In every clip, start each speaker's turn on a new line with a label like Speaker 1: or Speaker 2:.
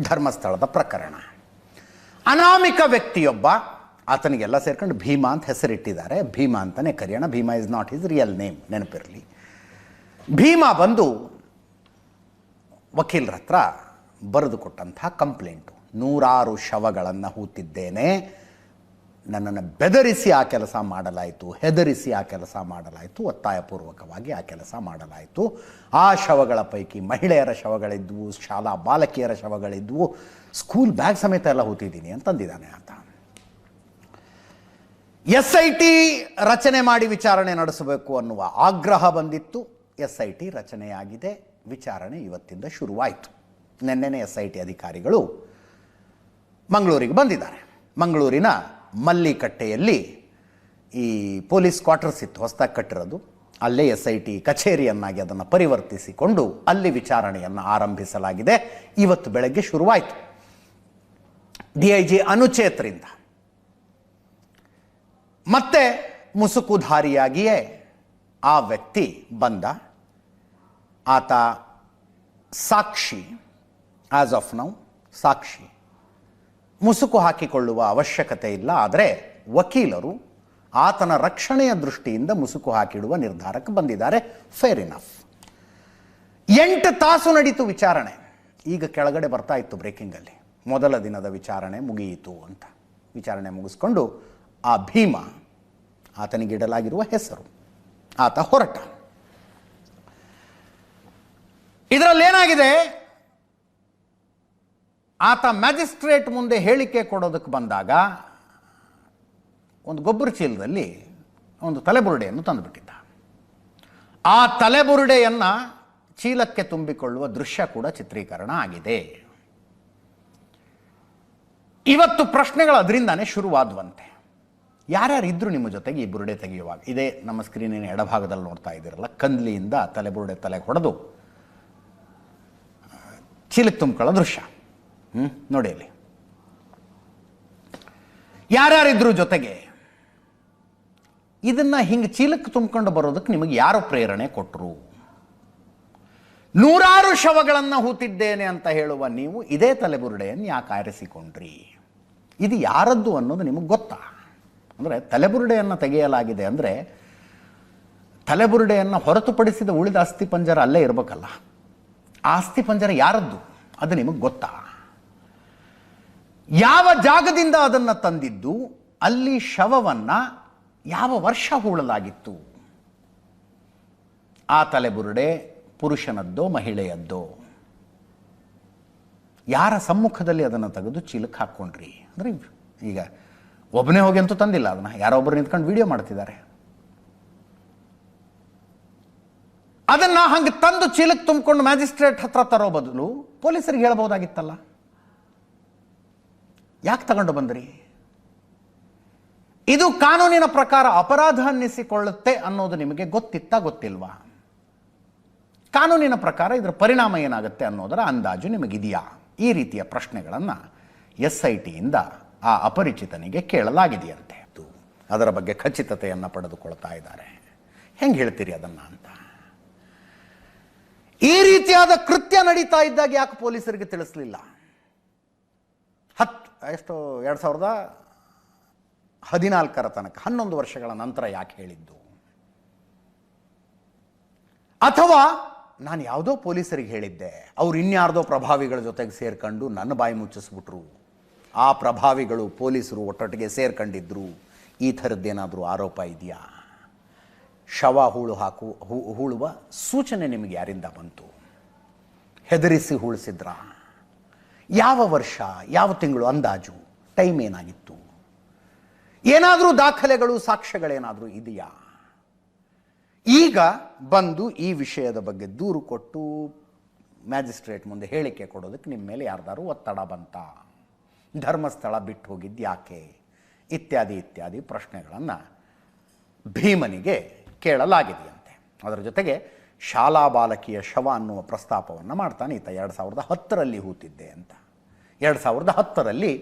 Speaker 1: ಧರ್ಮಸ್ಥಳದ ಪ್ರಕರಣ. ಅನಾಮಿಕ ವ್ಯಕ್ತಿಯೊಬ್ಬ ಆತನಿಗೆಲ್ಲ ಸೇರ್ಕೊಂಡು ಭೀಮಾ ಅಂತ ಹೆಸರಿಟ್ಟಿದ್ದಾರೆ. ಭೀಮಾ ಅಂತಲೇ ಕರೆಯೋಣ. Bhima is not his real name ನೆನಪಿರಲಿ. ಭೀಮಾ ಬಂದು ವಕೀಲರ ಹತ್ರ ಬರೆದು ಕೊಟ್ಟಂಥ ಕಂಪ್ಲೇಂಟು. ನೂರಾರು ಶವಗಳನ್ನು ಹೂತಿದ್ದೇನೆ. ನನ್ನನ್ನು ಬೆದರಿಸಿ ಆ ಕೆಲಸ ಮಾಡಲಾಯಿತು, ಹೆದರಿಸಿ ಆ ಕೆಲಸ ಮಾಡಲಾಯಿತು, ಒತ್ತಾಯಪೂರ್ವಕವಾಗಿ ಆ ಕೆಲಸ ಮಾಡಲಾಯಿತು. ಆ ಶವಗಳ ಪೈಕಿ ಮಹಿಳೆಯರ ಶವಗಳಿದ್ವು, ಶಾಲಾ ಬಾಲಕಿಯರ ಶವಗಳಿದ್ವು, ಸ್ಕೂಲ್ ಬ್ಯಾಗ್ ಸಮೇತ ಎಲ್ಲ ಹೂತಿದ್ದೀನಿ ಅಂತಂದಿದ್ದಾನೆ ಆತ. ಎಸ್ ಐ ಟಿ ರಚನೆ ಮಾಡಿ ವಿಚಾರಣೆ ನಡೆಸಬೇಕು ಅನ್ನುವ ಆಗ್ರಹ ಬಂದಿತ್ತು. ಎಸ್ ಐ ಟಿ ರಚನೆಯಾಗಿದೆ, ವಿಚಾರಣೆ ಇವತ್ತಿಂದ ಶುರುವಾಯಿತು. ನಿನ್ನೆನೆ ಎಸ್ ಐ ಟಿ ಅಧಿಕಾರಿಗಳು ಮಂಗಳೂರಿಗೆ ಬಂದಿದ್ದಾರೆ. ಮಂಗಳೂರಿನ ಮಲ್ಲಿಕಟ್ಟೆಯಲ್ಲಿ ಈ ಪೊಲೀಸ್ ಕ್ವಾರ್ಟರ್ಸ್ ಇತ್ತು, ಹೊಸ್ದಾಗಿ ಕಟ್ಟಿರೋದು. ಅಲ್ಲೇ ಎಸ್ ಐ ಟಿ ಕಚೇರಿಯನ್ನಾಗಿ ಅದನ್ನು ಪರಿವರ್ತಿಸಿಕೊಂಡು ಅಲ್ಲಿ ವಿಚಾರಣೆಯನ್ನು ಆರಂಭಿಸಲಾಗಿದೆ. ಇವತ್ತು ಬೆಳಗ್ಗೆ ಶುರುವಾಯಿತು. ಡಿ ಐ ಜಿ ಅನುಚೇತ್ರಿಂದ. ಮತ್ತೆ ಮುಸುಕುಧಾರಿಯಾಗಿಯೇ ಆ ವ್ಯಕ್ತಿ ಬಂದ. ಆತ ಸಾಕ್ಷಿ ಆಸ್ ಆಫ್ ನೌ ಸಾಕ್ಷಿ. ಮುಸುಕು ಹಾಕಿಕೊಳ್ಳುವ ಅವಶ್ಯಕತೆ ಇಲ್ಲ. ಆದರೆ ವಕೀಲರು ಆತನ ರಕ್ಷಣೆಯ ದೃಷ್ಟಿಯಿಂದ ಮುಸುಕು ಹಾಕಿಡುವ ನಿರ್ಧಾರಕ್ಕೆ ಬಂದಿದ್ದಾರೆ. ಫೇರ್ ಇನಫ್ ಎಂಟು ತಾಸು ನಡೀತು ವಿಚಾರಣೆ. ಈಗ ಕೆಳಗಡೆ ಬರ್ತಾ ಇತ್ತು ಬ್ರೇಕಿಂಗಲ್ಲಿ ಮೊದಲ ದಿನದ ವಿಚಾರಣೆ ಮುಗಿಯಿತು ಅಂತ. ವಿಚಾರಣೆ ಮುಗಿಸ್ಕೊಂಡು ಆ ಭೀಮ ಆತನಿಗಿಡಲಾಗಿರುವ ಹೆಸರು, ಆತ ಹೊರಟ. ಇದರಲ್ಲಿ ಏನಾಗಿದೆ ಆತ ಮ್ಯಾಜಿಸ್ಟ್ರೇಟ್ ಮುಂದೆ ಹೇಳಿಕೆ ಕೊಡೋದಕ್ಕೆ ಬಂದಾಗ ಒಂದು ಗೊಬ್ಬರ ಚೀಲದಲ್ಲಿ ಒಂದು ತಲೆಬುರುಡೆಯನ್ನು ತಂದುಬಿಟ್ಟಿದ್ದ. ಆ ತಲೆಬುರುಡೆಯನ್ನು ಚೀಲಕ್ಕೆ ತುಂಬಿಕೊಳ್ಳುವ ದೃಶ್ಯ ಕೂಡ ಚಿತ್ರೀಕರಣ ಆಗಿದೆ. ಇವತ್ತು ಪ್ರಶ್ನೆಗಳು ಅದರಿಂದಾನೇ ಶುರುವಾದವಂತೆ. ಯಾರ್ಯಾರು ಇದ್ರು ನಿಮ್ಮ ಜೊತೆಗೆ ಈ ಬುರುಡೆ ತೆಗೆಯುವಾಗ ಇದೇ ನಮ್ಮ ಸ್ಕ್ರೀನಿನ ಎಡಭಾಗದಲ್ಲಿ ನೋಡ್ತಾ ಇದ್ದೀರಲ್ಲ, ಕಂದ್ಲಿಯಿಂದ ತಲೆಬುರುಡೆ ತಲೆಗೆ ಹೊಡೆದು, ಚೀಲಕ್ಕೆ ತುಂಬಿಕೊಳ್ಳೋ ದೃಶ್ಯ. ಹ್ಞೂ ನೋಡಿ ಅಲ್ಲಿ ಯಾರ್ಯಾರಿದ್ರು ಜೊತೆಗೆ ಇದನ್ನ ಹಿಂಗೆ ಚೀಲಕ್ಕೆ ತುಂಬಿಕೊಂಡು ಬರೋದಕ್ಕೆ ನಿಮಗೆ ಯಾರು ಪ್ರೇರಣೆ ಕೊಟ್ಟರು ನೂರಾರು ಶವಗಳನ್ನು ಹೂತಿದ್ದೇನೆ ಅಂತ ಹೇಳುವ ನೀವು ಇದೇ ತಲೆಬುರುಡೆಯನ್ನು ಯಾಕೆ ಆರಿಸಿಕೊಂಡ್ರಿ? ಇದು ಯಾರದ್ದು ಅನ್ನೋದು ನಿಮಗೆ ಗೊತ್ತಾ? ಅಂದರೆ ತಲೆಬುರುಡೆಯನ್ನು ತೆಗೆಯಲಾಗಿದೆ ಅಂದರೆ ತಲೆಬುರುಡೆಯನ್ನು ಹೊರತುಪಡಿಸಿದ ಉಳಿದ ಅಸ್ಥಿ ಪಂಜರ ಅಲ್ಲೇ ಇರಬೇಕಲ್ಲ. ಆ ಅಸ್ಥಿ ಪಂಜರ ಯಾರದ್ದು? ಅದು ನಿಮಗೆ ಗೊತ್ತಾ? ಯಾವ ಜಾಗದಿಂದ ಅದನ್ನು ತಂದಿದ್ದು, ಅಲ್ಲಿ ಶವವನ್ನು ಯಾವ ವರ್ಷ ಹೂಳಲಾಗಿತ್ತು? ಆ ತಲೆಬುರುಡೆ ಪುರುಷನದ್ದೋ, ಮಹಿಳೆಯದ್ದೋ? ಯಾರ ಸಮ್ಮುಖದಲ್ಲಿ ಅದನ್ನು ತೆಗೆದು ಚೀಲಕ್ಕೆ ಹಾಕ್ಕೊಂಡ್ರಿ? ಅಂದರೆ ಈಗ ಒಬ್ಬನೇ ಹೋಗಿ ಅಂತೂ ತಂದಿಲ್ಲ, ಅದನ್ನು ಯಾರೊಬ್ಬರು ನಿಂತ್ಕೊಂಡು ವಿಡಿಯೋ ಮಾಡ್ತಿದ್ದಾರೆ. ಅದನ್ನು ಹಂಗೆ ತಂದು ಚೀಲಕ್ಕೆ ತುಂಬಿಕೊಂಡು ಮ್ಯಾಜಿಸ್ಟ್ರೇಟ್ ಹತ್ರ ತರೋ ಬದಲು ಪೊಲೀಸರಿಗೆ ಹೇಳ್ಬೋದಾಗಿತ್ತಲ್ಲ? ಯಾಕೆ ತಗೊಂಡು ಬಂದ್ರಿ? ಇದು ಕಾನೂನಿನ ಪ್ರಕಾರ ಅಪರಾಧ ಅನ್ನಿಸಿಕೊಳ್ಳುತ್ತೆ ಅನ್ನೋದು ನಿಮಗೆ ಗೊತ್ತಿತ್ತಾ ಗೊತ್ತಿಲ್ವಾ? ಕಾನೂನಿನ ಪ್ರಕಾರ ಇದರ ಪರಿಣಾಮ ಏನಾಗುತ್ತೆ ಅನ್ನೋದರ ಅಂದಾಜು ನಿಮಗಿದೆಯಾ? ಈ ರೀತಿಯ ಪ್ರಶ್ನೆಗಳನ್ನು ಎಸ್ ಐ ಟಿಯಿಂದ ಆ ಅಪರಿಚಿತನಿಗೆ ಕೇಳಲಾಗಿದೆಯಂತೆ. ಅದು ಅದರ ಬಗ್ಗೆ ಖಚಿತತೆಯನ್ನು ಪಡೆದುಕೊಳ್ತಾ ಇದ್ದಾರೆ. ಹೆಂಗೆ ಹೇಳ್ತೀರಿ ಅದನ್ನು ಅಂತ? ಈ ರೀತಿಯಾದ ಕೃತ್ಯ ನಡೀತಾ ಇದ್ದಾಗ ಯಾಕೆ ಪೊಲೀಸರಿಗೆ ತಿಳಿಸ್ಲಿಲ್ಲ? ಎಷ್ಟು, ಎರಡು ಸಾವಿರದ ಹದಿನಾಲ್ಕರ ತನಕ, ಹನ್ನೊಂದು ವರ್ಷಗಳ ನಂತರ ಯಾಕೆ ಹೇಳಿದ್ದು? ಅಥವಾ ನಾನು ಯಾವುದೋ ಪೊಲೀಸರಿಗೆ ಹೇಳಿದ್ದೆ, ಅವ್ರು ಇನ್ಯಾರ್ದೋ ಪ್ರಭಾವಿಗಳ ಜೊತೆಗೆ ಸೇರ್ಕೊಂಡು ನನ್ನ ಬಾಯಿ ಮುಚ್ಚಿಸ್ಬಿಟ್ರು. ಆ ಪ್ರಭಾವಿಗಳು ಪೊಲೀಸರು ಒಟ್ಟೊಟ್ಟಿಗೆ ಸೇರ್ಕೊಂಡಿದ್ರು. ಈ ಥರದ್ದೇನಾದರೂ ಆರೋಪ ಇದೆಯಾ? ಶವ ಹೂಳು ಹಾಕು, ಹೂ, ಹೂಳುವ ಸೂಚನೆ ನಿಮಗೆ ಯಾರಿಂದ ಬಂತು? ಹೆದರಿಸಿ ಹೂಳಿಸಿದ್ರಾ? ಯಾವ ವರ್ಷ, ಯಾವ ತಿಂಗಳು ಅಂದಾಜು? ಟೈಮ್ ಏನಾಗಿತ್ತು? ಏನಾದರೂ ದಾಖಲೆಗಳು, ಸಾಕ್ಷ್ಯಗಳೇನಾದರೂ ಇದೆಯಾ? ಈಗ ಬಂದು ಈ ವಿಷಯದ ಬಗ್ಗೆ ದೂರು ಕೊಟ್ಟು ಮ್ಯಾಜಿಸ್ಟ್ರೇಟ್ ಮುಂದೆ ಹೇಳಿಕೆ ಕೊಡೋದಕ್ಕೆ ನಿಮ್ಮ ಮೇಲೆ ಯಾರ್ದಾರು ಒತ್ತಡ ಬಂತ? ಧರ್ಮಸ್ಥಳ ಬಿಟ್ಟು ಹೋಗಿದ್ದು ಯಾಕೆ? ಇತ್ಯಾದಿ ಇತ್ಯಾದಿ ಪ್ರಶ್ನೆಗಳನ್ನು ಭೀಮನಿಗೆ ಕೇಳಲಾಗಿದೆಯಂತೆ. ಅದರ ಜೊತೆಗೆ ಶಾಲಾ ಬಾಲಕಿಯ ಶವ ಅನ್ನುವ ಪ್ರಸ್ತಾಪವನ್ನು ಮಾಡ್ತಾನೆ. ಈತ ಎರಡು ಸಾವಿರದ ಹತ್ತರಲ್ಲಿ ಹೂತಿದ್ದೆ ಅಂತ. ಎರಡು ಸಾವಿರದ ಹತ್ತರಲ್ಲಿ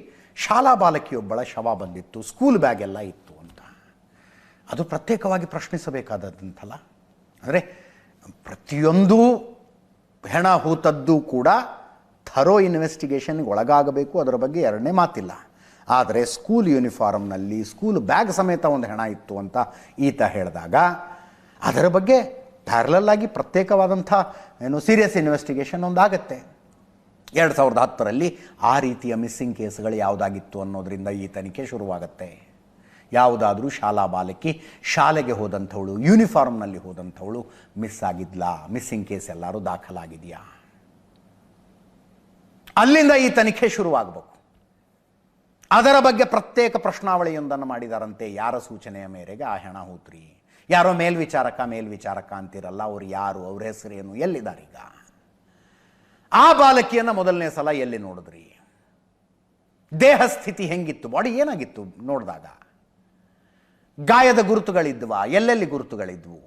Speaker 1: ಶಾಲಾ ಬಾಲಕಿಯೊಬ್ಬಳ ಶವ ಬಂದಿತ್ತು, ಸ್ಕೂಲ್ ಬ್ಯಾಗ್ ಎಲ್ಲ ಇತ್ತು ಅಂತ. ಅದು ಪ್ರತ್ಯೇಕವಾಗಿ ಪ್ರಶ್ನಿಸಬೇಕಾದಂತಲ್ಲ ಅಂದರೆ ಪ್ರತಿಯೊಂದು ಹೆಣ ಹೂತದ್ದು ಕೂಡ ಥರೋ ಇನ್ವೆಸ್ಟಿಗೇಷನ್ಗೆ ಒಳಗಾಗಬೇಕು, ಅದರ ಬಗ್ಗೆ ಎರಡನೇ ಮಾತಿಲ್ಲ. ಆದರೆ ಸ್ಕೂಲ್ ಯೂನಿಫಾರ್ಮ್ನಲ್ಲಿ ಸ್ಕೂಲ್ ಬ್ಯಾಗ್ ಸಮೇತ ಒಂದು ಹೆಣ ಇತ್ತು ಅಂತ ಈತ ಹೇಳಿದಾಗ, ಅದರ ಬಗ್ಗೆ ಪ್ಯಾರಲಲ್ ಆಗಿ ಪ್ರತ್ಯೇಕವಾದಂಥ, ಏನು ಸೀರಿಯಸ್ ಇನ್ವೆಸ್ಟಿಗೇಷನ್ ಒಂದಾಗತ್ತೆ. ಎರಡು ಸಾವಿರದ ಹತ್ತರಲ್ಲಿ ಆ ರೀತಿಯ ಮಿಸ್ಸಿಂಗ್ ಕೇಸ್ಗಳು ಯಾವುದಾಗಿತ್ತು ಅನ್ನೋದರಿಂದ ಈ ತನಿಖೆ ಶುರುವಾಗುತ್ತೆ. ಯಾವುದಾದರೂ ಶಾಲಾ ಬಾಲಕಿ, ಶಾಲೆಗೆ ಹೋದಂಥವಳು ಯೂನಿಫಾರ್ಮ್ನಲ್ಲಿ ಹೋದಂಥವಳು ಮಿಸ್ ಆಗಿದ್ಲಾ? ಮಿಸ್ಸಿಂಗ್ ಕೇಸ್ ಎಲ್ಲರೂ ದಾಖಲಾಗಿದೆಯಾ? ಅಲ್ಲಿಂದ ಈ ತನಿಖೆ ಶುರುವಾಗಬೇಕು. ಅದರ ಬಗ್ಗೆ ಪ್ರತ್ಯೇಕ ಪ್ರಶ್ನಾವಳಿಯೊಂದನ್ನು ಮಾಡಿದಾರಂತೆ. ಯಾರ ಸೂಚನೆಯ ಮೇರೆಗೆ ಆ ಹೆಣ ಹೂತ್ರಿ? ಯಾರೋ ಮೇಲ್ವಿಚಾರಕ ಮೇಲ್ವಿಚಾರಕ ಅಂತಿರಲ್ಲ, ಅವ್ರು ಯಾರು, ಅವ್ರ ಹೆಸರೇನು ಈಗ? ಆ ಬಾಲಕಿಯನ್ನು ಮೊದಲನೇ ಸಲ ಎಲ್ಲಿ ನೋಡಿದ್ರಿ? ದೇಹ ಸ್ಥಿತಿ ಹೆಂಗಿತ್ತು? ಬಾಡಿ ಏನಾಗಿತ್ತು ನೋಡಿದಾಗ? ಗಾಯದ ಗುರುತುಗಳಿದ್ವಾ? ಎಲ್ಲೆಲ್ಲಿ ಗುರುತುಗಳಿದ್ವು?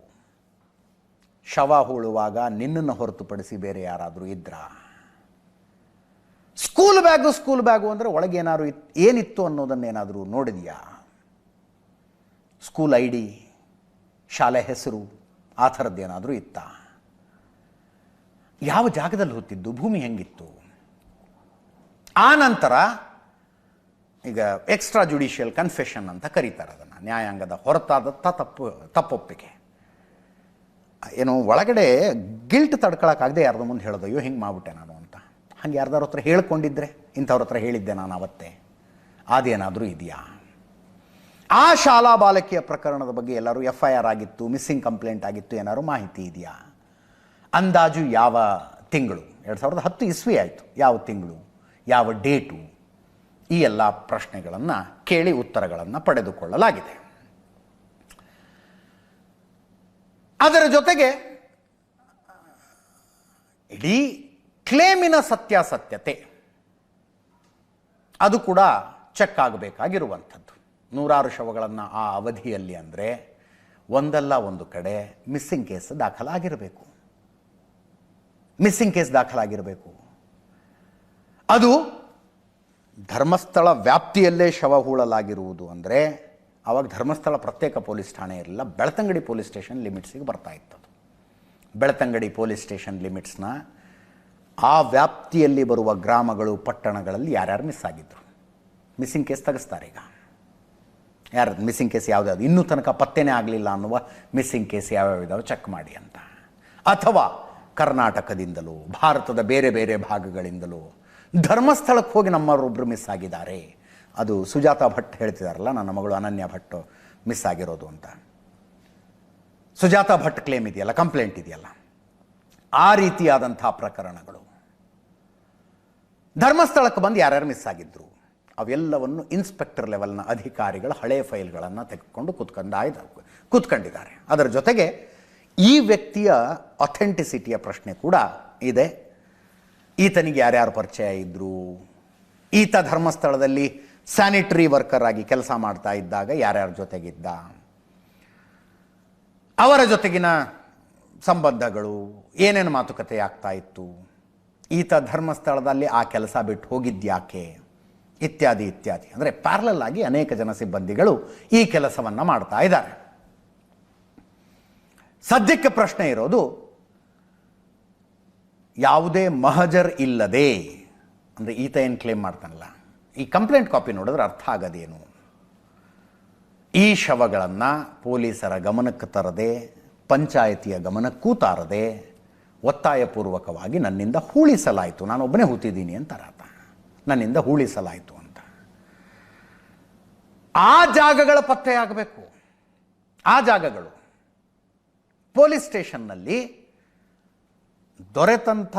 Speaker 1: ಶವ ಹೂಳುವಾಗ ನಿನ್ನನ್ನು ಹೊರತುಪಡಿಸಿ ಬೇರೆ ಯಾರಾದರೂ ಇದ್ರಾ? ಸ್ಕೂಲ್ ಬ್ಯಾಗು ಸ್ಕೂಲ್ ಬ್ಯಾಗು ಅಂದರೆ ಒಳಗೇನಾದ್ರು ಇತ್ತು ಏನಿತ್ತು ಅನ್ನೋದನ್ನೇನಾದರೂ ನೋಡಿದೆಯಾ? ಸ್ಕೂಲ್ ಐ ಡಿ ಶಾಲೆ ಹೆಸರು, ಆ ಥರದ್ದೇನಾದರೂ ಇತ್ತಾ? ಯಾವ ಜಾಗದಲ್ಲಿ ಹೊತ್ತಿದ್ದು ಭೂಮಿ ಹೆಂಗಿತ್ತು? ಆ ನಂತರ ಈಗ ಎಕ್ಸ್ಟ್ರಾ ಜುಡಿಷಿಯಲ್ ಕನ್ಫೆಷನ್ ಅಂತ ಕರೀತಾರೆ ಅದನ್ನು, ನ್ಯಾಯಾಂಗದ ಹೊರತಾದತ್ತ ತಪ್ಪು, ತಪ್ಪೊಪ್ಪಿಗೆ. ಏನು, ಒಳಗಡೆ ಗಿಲ್ಟ್ ತಡ್ಕೊಳಕ್ಕಾಗದೆ ಯಾರ್ದು ಮುಂದೆ ಹೇಳೋದು, ಅಯ್ಯೋ, ಹಿಂಗೆ ಮಾಡ್ಬಿಟ್ಟೆ ನಾನು ಅಂತ. ಹಂಗೆ ಯಾರ್ದಾರ ಹತ್ರ ಹೇಳ್ಕೊಂಡಿದ್ರೆ, ಇಂಥವ್ರ ಹತ್ರ ಹೇಳಿದ್ದೆ ನಾನು ಅವತ್ತೇ. ಅದೇನಾದರೂ ಇದೆಯಾ? ಆ ಶಾಲಾ ಬಾಲಕಿಯ ಪ್ರಕರಣದ ಬಗ್ಗೆ ಎಲ್ಲರೂ ಎಫ್ ಐ ಆರ್ ಆಗಿತ್ತು ಮಿಸ್ಸಿಂಗ್ ಕಂಪ್ಲೇಂಟ್ ಆಗಿತ್ತು, ಏನಾದ್ರು ಮಾಹಿತಿ ಇದೆಯಾ? ಅಂದಾಜು ಯಾವ ತಿಂಗಳು? ಎರಡು ಸಾವಿರದ ಹತ್ತು ಇಸ್ವಿ ಆಯಿತು. ಯಾವ ತಿಂಗಳು? ಯಾವ ಡೇಟು? ಈ ಎಲ್ಲ ಪ್ರಶ್ನೆಗಳನ್ನು ಕೇಳಿ ಉತ್ತರಗಳನ್ನು ಪಡೆದುಕೊಳ್ಳಲಾಗಿದೆ. ಅದರ ಜೊತೆಗೆ, ಇಡೀ ಕ್ಲೇಮಿನ ಸತ್ಯಾಸತ್ಯತೆ, ಅದು ಕೂಡ ಚೆಕ್ ಆಗಬೇಕಾಗಿರುವಂಥದ್ದು. ನೂರಾರು ಶವಗಳನ್ನು ಆ ಅವಧಿಯಲ್ಲಿ ಅಂದರೆ ಒಂದಲ್ಲ ಒಂದು ಕಡೆ ಮಿಸ್ಸಿಂಗ್ ಕೇಸ್ ದಾಖಲಾಗಿರಬೇಕು. ಮಿಸ್ಸಿಂಗ್ ಕೇಸ್ ದಾಖಲಾಗಿರಬೇಕು. ಅದು ಧರ್ಮಸ್ಥಳ ವ್ಯಾಪ್ತಿಯಲ್ಲೇ ಶವ ಹೂಳಲಾಗಿರುವುದು ಅಂದರೆ ಆವಾಗ ಧರ್ಮಸ್ಥಳ ಪ್ರತ್ಯೇಕ ಪೊಲೀಸ್ ಠಾಣೆ ಇರಲಿಲ್ಲ, ಬೆಳ್ತಂಗಡಿ ಪೊಲೀಸ್ ಸ್ಟೇಷನ್ ಲಿಮಿಟ್ಸಿಗೆ ಬರ್ತಾ ಇತ್ತದು. ಬೆಳ್ತಂಗಡಿ ಪೊಲೀಸ್ ಸ್ಟೇಷನ್ ಲಿಮಿಟ್ಸ್ನ ಆ ವ್ಯಾಪ್ತಿಯಲ್ಲಿ ಬರುವ ಗ್ರಾಮಗಳು, ಪಟ್ಟಣಗಳಲ್ಲಿ ಯಾರ್ಯಾರು ಮಿಸ್ ಆಗಿದ್ರು. ಮಿಸ್ಸಿಂಗ್ ಕೇಸ್ ತೆಗೆಸ್ತಾರೆ ಈಗ. ಯಾರು ಮಿಸ್ಸಿಂಗ್ ಕೇಸ್ ಯಾವುದ್ಯಾವುದು? ಇನ್ನೂ ತನಕ ಪತ್ತೆನೇ ಆಗಲಿಲ್ಲ ಅನ್ನುವ ಮಿಸ್ಸಿಂಗ್ ಕೇಸ್ ಯಾವ್ಯಾವ ಇದಾವೆ ಚೆಕ್ ಮಾಡಿ ಅಂತ. ಅಥವಾ ಕರ್ನಾಟಕದಿಂದಲೂ, ಭಾರತದ ಬೇರೆ ಬೇರೆ ಭಾಗಗಳಿಂದಲೂ, ಧರ್ಮಸ್ಥಳಕ್ಕೆ ಹೋಗಿ ನಮ್ಮವರೊಬ್ಬರು ಮಿಸ್ ಆಗಿದ್ದಾರೆ. ಅದು ಸುಜಾತ ಭಟ್ ಹೇಳ್ತಿದಾರಲ್ಲ, ನನ್ನ ಮಗಳು ಅನನ್ಯ ಭಟ್ ಮಿಸ್ ಆಗಿರೋದು ಅಂತ. ಸುಜಾತ ಭಟ್ ಕ್ಲೇಮ್ ಇದೆಯಲ್ಲ ಕಂಪ್ಲೇಂಟ್ ಇದೆಯಲ್ಲ. ಆ ರೀತಿಯಾದಂಥ ಪ್ರಕರಣಗಳು. ಧರ್ಮಸ್ಥಳಕ್ಕೆ ಬಂದು ಯಾರ್ಯಾರು ಮಿಸ್ ಆಗಿದ್ರು? ಅವೆಲ್ಲವನ್ನು ಇನ್ಸ್ಪೆಕ್ಟರ್ ಲೆವೆಲ್ನ ಅಧಿಕಾರಿಗಳು ಹಳೆಯ ಫೈಲ್ಗಳನ್ನು ತೆಗೆದುಕೊಂಡು ಕೂತ್ಕೊಂಡ ಕೂತ್ಕೊಂಡಿದ್ದಾರೆ. ಅದರ ಜೊತೆಗೆ ಈ ವ್ಯಕ್ತಿಯ ಅಥೆಂಟಿಸಿಟಿಯ ಪ್ರಶ್ನೆ ಕೂಡ ಇದೆ. ಈತನಿಗೆ ಯಾರ್ಯಾರು ಪರಿಚಯ ಇದ್ದರು ಈತ ಧರ್ಮಸ್ಥಳದಲ್ಲಿ ಸ್ಯಾನಿಟರಿ ವರ್ಕರ್ ಆಗಿ ಕೆಲಸ ಮಾಡ್ತಾ ಇದ್ದಾಗ ಯಾರ್ಯಾರ ಜೊತೆಗಿದ್ದ? ಅವರ ಜೊತೆಗಿನ ಸಂಬಂಧಗಳು, ಏನೇನು ಮಾತುಕತೆ ಆಗ್ತಾ ಇತ್ತು? ಈತ ಧರ್ಮಸ್ಥಳದಲ್ಲಿ ಆ ಕೆಲಸ ಬಿಟ್ಟು ಹೋಗಿದ್ಯಾಕೆ? ಇತ್ಯಾದಿ ಇತ್ಯಾದಿ. ಅಂದರೆ ಪ್ಯಾರಲಲ್ ಆಗಿ ಅನೇಕ ಜನ ಸಿಬ್ಬಂದಿಗಳು ಈ ಕೆಲಸವನ್ನು ಮಾಡ್ತಾ ಇದ್ದಾರೆ. ಸದ್ಯಕ್ಕೆ ಪ್ರಶ್ನೆ ಇರೋದು, ಯಾವುದೇ ಮಹಜರ್ ಇಲ್ಲದೆ, ಅಂದರೆ ಈತ ಏನು ಕ್ಲೇಮ್ ಮಾಡ್ತಾನಲ್ಲ, ಈ ಕಂಪ್ಲೇಂಟ್ ಕಾಪಿ ನೋಡಿದ್ರೆ ಅರ್ಥ ಆಗೋದೇನು? ಈ ಶವಗಳನ್ನು ಪೊಲೀಸರ ಗಮನಕ್ಕೆ ತರದೆ, ಪಂಚಾಯತಿಯ ಗಮನಕ್ಕೂ ತಾರದೆ, ಒತ್ತಾಯಪೂರ್ವಕವಾಗಿ ನನ್ನಿಂದ ಹೂಳಿಸಲಾಯಿತು, ನಾನೊಬ್ಬನೇ ಹೂತಿದ್ದೀನಿ ಅಂತಾರೆ ನನ್ನಿಂದ ಹೂಳಿಸಲಾಯಿತು ಅಂತ. ಆ ಜಾಗಗಳ ಪತ್ತೆಯಾಗಬೇಕು ಆ ಜಾಗಗಳು. ಪೊಲೀಸ್ ಸ್ಟೇಷನ್ನಲ್ಲಿ ದೊರೆತಂಥ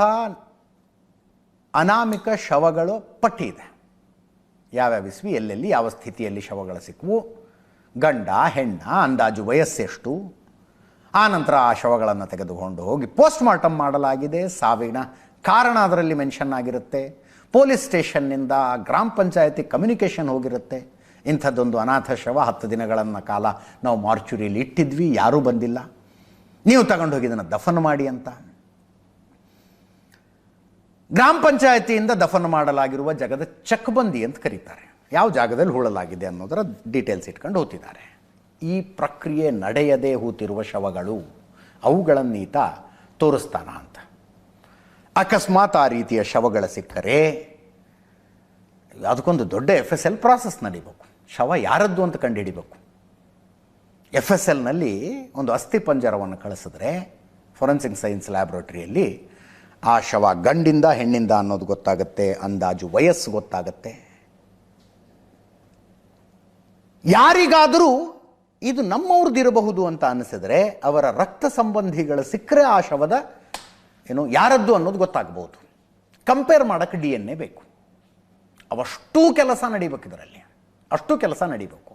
Speaker 1: ಅನಾಮಿಕ ಶವಗಳು ಪಟ್ಟಿ ಇದೆ. ಯಾವ್ಯಾವ ಇಸ್ವಿ, ಎಲ್ಲೆಲ್ಲಿ, ಯಾವ ಸ್ಥಿತಿಯಲ್ಲಿ ಶವಗಳು ಸಿಕ್ಕವು ಗಂಡ, ಹೆಣ್ಣ, ಅಂದಾಜು ವಯಸ್ಸೆಷ್ಟು. ಆ ನಂತರ ಆ ಶವಗಳನ್ನು ತೆಗೆದುಕೊಂಡು ಹೋಗಿ ಪೋಸ್ಟ್ ಮಾರ್ಟಮ್ ಮಾಡಲಾಗಿದೆ. ಸಾವಿನ ಕಾರಣ ಅದರಲ್ಲಿ ಮೆನ್ಷನ್ ಆಗಿರುತ್ತೆ. ಪೊಲೀಸ್ ಸ್ಟೇಷನ್ನಿಂದ ಗ್ರಾಮ ಪಂಚಾಯತಿ ಕಮ್ಯುನಿಕೇಷನ್ ಹೋಗಿರುತ್ತೆ. ಇಂಥದ್ದೊಂದು ಅನಾಥ ಶವ ಹತ್ತು ದಿನಗಳನ್ನು ಕಾಲ ನಾವು ಮಾರ್ಚುರಿಯಲ್ಲಿ ಇಟ್ಟಿದ್ವಿ, ಯಾರೂ ಬಂದಿಲ್ಲ. ನೀವು ತಗೊಂಡು ಹೋಗಿ ಇದನ್ನು ದಫನ್ ಮಾಡಿ ಅಂತ. ಗ್ರಾಮ ಪಂಚಾಯತಿಯಿಂದ ದಫನ್ ಮಾಡಲಾಗಿರುವ ಜಗದ ಚಕ್ಬಂದಿ ಅಂತ ಕರೀತಾರೆ. ಯಾವ ಜಾಗದಲ್ಲಿ ಹೂಳಲಾಗಿದೆ ಅನ್ನೋದರ ಡೀಟೇಲ್ಸ್ ಇಟ್ಕೊಂಡು ಹೋಗ್ತಿದ್ದಾರೆ ಈ ಪ್ರಕ್ರಿಯೆ ನಡೆಯದೇ ಹೂತಿರುವ ಶವಗಳು ಅವುಗಳನ್ನೀತ ತೋರಿಸ್ತಾನ ಅಂತ. ಅಕಸ್ಮಾತ್ ಆ ರೀತಿಯ ಶವಗಳ ಸಿಕ್ಕರೆ, ಅದಕ್ಕೊಂದು ದೊಡ್ಡ ಎಫ್ ಎಸ್ ಎಲ್ ಪ್ರಾಸೆಸ್ ನಡಿಬೇಕು. ಶವ ಯಾರದ್ದು ಅಂತ ಕಂಡುಹಿಡಿಬೇಕು. ಎಫ್ ಎಸ್ ಎಲ್ನಲ್ಲಿ ಒಂದು ಅಸ್ಥಿ ಪಂಜರವನ್ನು ಕಳಿಸಿದ್ರೆ ಫೊರೆನ್ಸಿಕ್ ಸೈನ್ಸ್ ಲ್ಯಾಬ್ರೋಟರಿಯಲ್ಲಿ ಆ ಶವ ಗಂಡಿಂದ ಹೆಣ್ಣಿಂದ ಅನ್ನೋದು ಗೊತ್ತಾಗುತ್ತೆ, ಅಂದಾಜು ವಯಸ್ಸು ಗೊತ್ತಾಗುತ್ತೆ. ಯಾರಿಗಾದರೂ ಇದು ನಮ್ಮವ್ರದ್ದಿರಬಹುದು ಅಂತ ಅನ್ನಿಸಿದ್ರೆ ಅವರ ರಕ್ತ ಸಂಬಂಧಿಗಳ ಸಿಕ್ಕರೆ ಆ ಶವದ ಏನು ಯಾರದ್ದು ಅನ್ನೋದು ಗೊತ್ತಾಗ್ಬೋದು. ಕಂಪೇರ್ ಮಾಡೋಕ್ಕೆ ಡಿ ಎನ್ ಎ ಬೇಕು. ಅವಷ್ಟೂ ಕೆಲಸ ನಡಿಬೇಕು ಇದರಲ್ಲಿ. ಅಷ್ಟು ಕೆಲಸ ನಡಿಬೇಕು.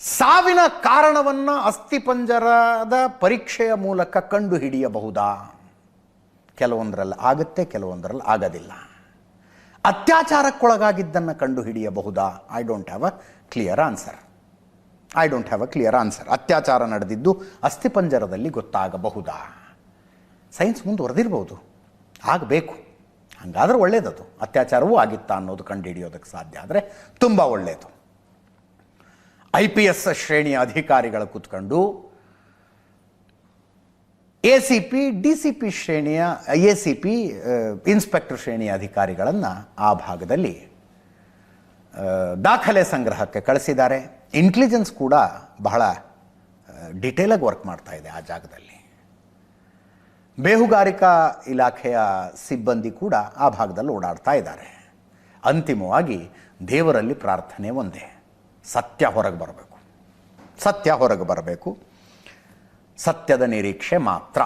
Speaker 1: ಸಾವಿನ ಕಾರಣವನ್ನು ಅಸ್ಥಿಪಂಜರದ ಪರೀಕ್ಷೆಯ ಮೂಲಕ ಕಂಡು ಹಿಡಿಯಬಹುದಾ ಕೆಲವೊಂದರಲ್ಲಿ ಆಗುತ್ತೆ, ಕೆಲವೊಂದರಲ್ಲಿ ಆಗೋದಿಲ್ಲ. ಅತ್ಯಾಚಾರಕ್ಕೊಳಗಾಗಿದ್ದನ್ನು ಕಂಡು ಹಿಡಿಯಬಹುದಾ I don't have a clear answer I don't have a clear answer ಅತ್ಯಾಚಾರ ನಡೆದಿದ್ದು ಅಸ್ಥಿಪಂಜರದಲ್ಲಿ ಗೊತ್ತಾಗಬಹುದಾ? ಸೈನ್ಸ್ ಮುಂದುವರೆದಿರ್ಬೋದು ಆಗಬೇಕು. ಹಾಗಾದ್ರೆ ಒಳ್ಳೇದದು. ಅತ್ಯಾಚಾರವೂ ಆಗಿತ್ತಾ ಅನ್ನೋದು ಕಂಡುಹಿಡಿಯೋದಕ್ಕೆ ಸಾಧ್ಯ ಆದರೆ ತುಂಬ ಒಳ್ಳೆಯದು ಐ ಪಿ ಎಸ್ ಶ್ರೇಣಿಯ ಅಧಿಕಾರಿಗಳು ಕೂತ್ಕೊಂಡು A C P, D C P ಶ್ರೇಣಿಯ, ಎ ಸಿ ಪಿ ಇನ್ಸ್ಪೆಕ್ಟರ್ ಶ್ರೇಣಿಯ ಅಧಿಕಾರಿಗಳನ್ನು ಆ ಭಾಗದಲ್ಲಿ ದಾಖಲೆ ಸಂಗ್ರಹಕ್ಕೆ ಕಳಿಸಿದ್ದಾರೆ. ಇಂಟೆಲಿಜೆನ್ಸ್ ಕೂಡ ಬಹಳ ಡಿಟೇಲಾಗಿ ವರ್ಕ್ ಮಾಡ್ತಾ ಇದೆ ಆ ಜಾಗದಲ್ಲಿ. ಬೇಹುಗಾರಿಕಾ ಇಲಾಖೆಯ ಸಿಬ್ಬಂದಿ ಕೂಡ ಆ ಭಾಗದಲ್ಲಿ ಓಡಾಡ್ತಾ ಇದ್ದಾರೆ. ಅಂತಿಮವಾಗಿ ದೇವರಲ್ಲಿ ಪ್ರಾರ್ಥನೆ ಒಂದೇ. ಸತ್ಯ ಹೊರಗೆ ಬರಬೇಕು. ಸತ್ಯ ಹೊರಗೆ ಬರಬೇಕು. ಸತ್ಯದ ನಿರೀಕ್ಷೆ ಮಾತ್ರ.